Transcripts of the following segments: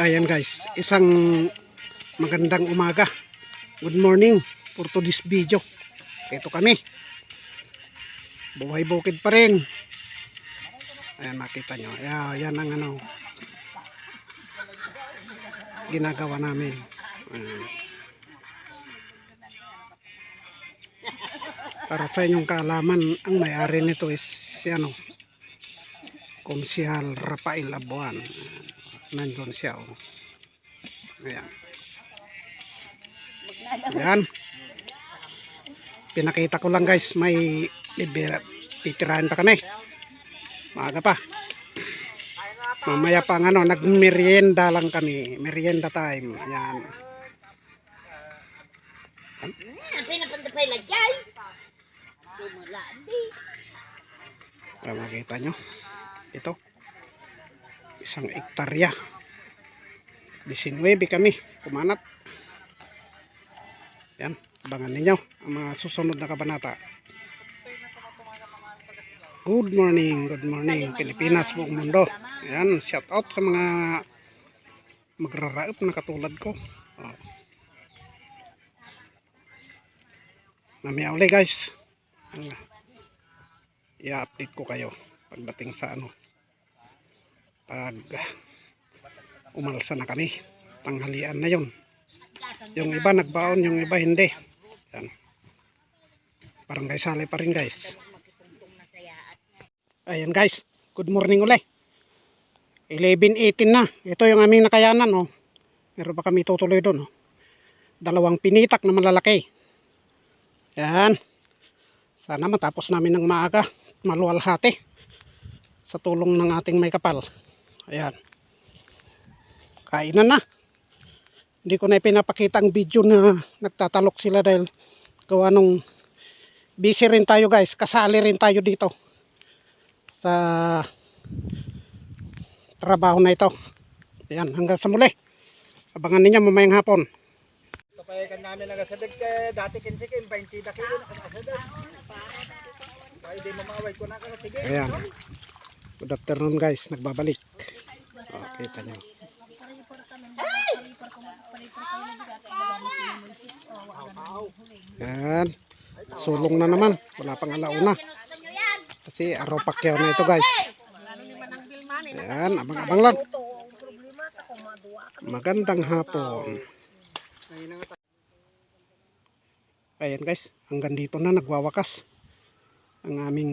Ayan guys, isang magandang umaga. Good morning for today's video. Ito kami. Buhay bukid pa rin. Ayan makita nyo. Ayan, yan ang ano ginagawa namin. Ayan. Para sa inyong kaalaman, ang may-ari nito is si ano, Komisyal Rafael Abuan. Nandun siya. Oh. Ayan. Ayan. Pinakita ko lang guys, may titirahan pa kami. Maaga pa. Mamaya pa ang ano, nagmerienda lang kami. Merienda time. Ayan. Para makita nyo. Ito. Isang ektarya. 19 kami. Kumanat. Yan. Abangan ninyo ang mga susunod na kabanata. Good morning, good morning Pilipinas, buong mundo. Ayan, shout out sa mga magraraip na katulad ko. Oh. Mamaya uli guys. I-update ko kayo pagdating sa ano. Pag umalsa na kami. Tanghalian na yon. Yung iba nagbaon, yung iba hindi. Yan. Parang guys, sali pa rin guys. Ayan guys, good morning uli. 11.18 na. Ito yung aming nakayanan. Oh. Meron pa kami tutuloy doon. Oh. Dalawang pinitak na malalaki. Yan. Sana matapos namin ng maaga. Maluwalhati. Sa tulong ng ating may kapal. Ayan. Kainan na. Hindi ko na pinapakita ang video na nagtatalok sila dahil gawa nung busy rin tayo guys. Kasali rin tayo dito sa trabaho na ito. Ayan, hanggang sa muli. Abangan ninyo mamayang hapon. Kapayagan namin nagasadag kay dati kinsikin 20 na kilo na kanasadag. Ay di mamaway ko na ka sige. Ayan. Good afternoon guys, nagbabalik. Oh, kita nyo. Ayan. Sulong na naman. Wala pang alauna. Kasi araw pakyaw na ito guys. Ayan, abang-abang lang. Magandang hapon. Ayan guys, hanggang dito na nagwawakas ang aming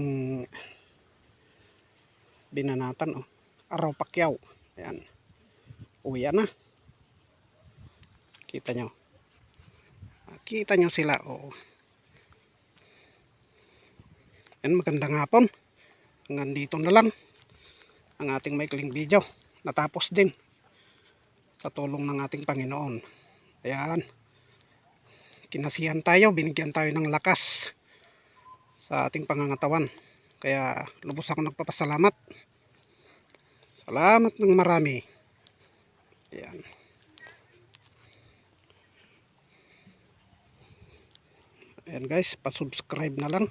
binanatan oh. Araw pakyaw. Ayan. Uwi na. Kita nyo. Kita nyo sila oh. Yan magandang hapon. Hanggang dito na lang ang ating maikling video. Natapos din sa tulong ng ating Panginoon. Ayan. Kinasihan tayo, binigyan tayo ng lakas sa ating pangangatawan. Kaya lubos ako nagpapasalamat. Salamat ng marami. Ayan. Ayan guys, pa-subscribe na lang.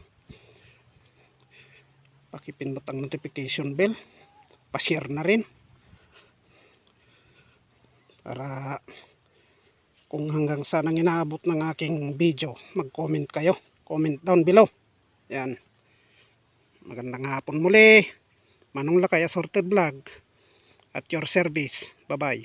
Pakipindot ang notification bell. Pa-share na rin. Para kung hanggang saan ang inaabot ng aking video, mag-comment kayo. Comment down below. Yan. Magandang hapon muli. Manong Lakay Assorted Vlog. At your service. Bye-bye.